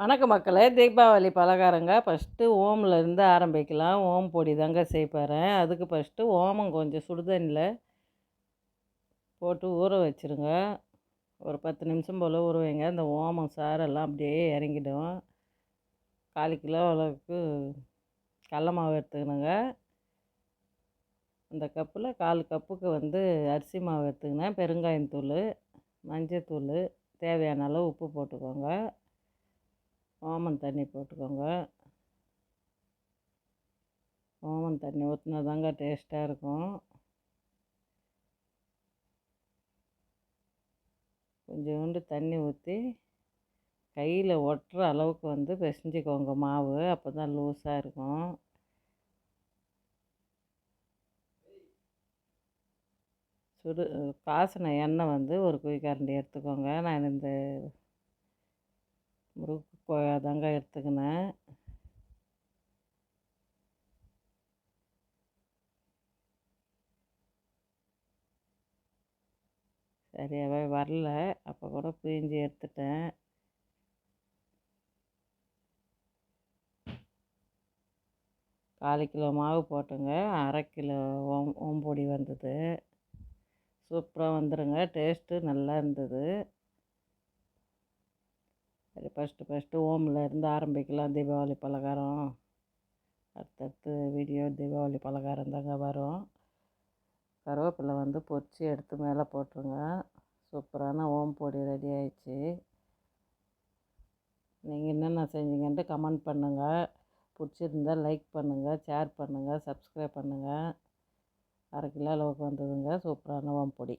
வணக்கம் மக்களே. தீபாவளி பலகாரங்க. ஃபஸ்ட்டு ஓமில் இருந்து ஆரம்பிக்கலாம். ஓம் பொடி தாங்க செய்ய அதுக்கு ஃபஸ்ட்டு ஓமம் கொஞ்சம் சுடுதண்ணியில் போட்டு ஊற வச்சுருங்க. ஒரு பத்து நிமிஷம் போல் ஊற வைங்க. அந்த ஓமம் சாரெல்லாம் அப்படியே இறங்கிடும். கால் கிலோ அளவுக்கு கடல மாவு எடுத்துக்கணுங்க. அந்த கப்பில் கால் கப்புக்கு வந்து அரிசி மாவு எடுத்துக்கினேன் பெருங்காயத்தூள் மஞ்சத்தூள் தேவையான அளவு உப்பு போட்டுக்கோங்க. ஓமம் தண்ணி போட்டுக்கோங்க. ஓமம் தண்ணி ஊற்றினா தாங்க டேஸ்ட்டாக இருக்கும். கொஞ்சோண்டு தண்ணி ஊற்றி கையில் ஒட்டுற அளவுக்கு வந்து பிசைஞ்சிக்கோங்க மாவு. அப்போ தான் லூஸாக இருக்கும். சுடு காசின எண்ணெய் வந்து ஒரு குழிக்கரண்டி எடுத்துக்கோங்க. நான் இந்த முறுக்கு தாங்க எடுத்துக்கினேன். சரியாகவே வரல. அப்போ கூட பிழிஞ்சு எடுத்துட்டேன். கால் கிலோ மாவு போட்டுங்க. அரை கிலோ ஓம் ஓம்பொடி வந்தது. சூப்பராக வந்துடுங்க டேஸ்ட்டு நல்லா இருந்தது. சரி ஃபஸ்ட்டு ஃபஸ்ட்டு ஓமில் இருந்து ஆரம்பிக்கலாம். தீபாவளி பலகாரம். அடுத்தடுத்து வீடியோ தீபாவளி பலகாரம் தாங்க வரும். கருவேப்பிலை வந்து பொரித்து எடுத்து மேலே போட்டுருங்க. சூப்பரான ஓம் பொடி ரெடி ஆயிடுச்சு. நீங்கள் என்னென்ன செஞ்சீங்கன்ட்டு கமெண்ட் பண்ணுங்கள் பிடிச்சிருந்தால் லைக் பண்ணுங்கள் ஷேர் பண்ணுங்கள் சப்ஸ்கிரைப் பண்ணுங்கள் அரை கிலோ அளவுக்கு வந்ததுங்க. சூப்பரான ஓம் பொடி.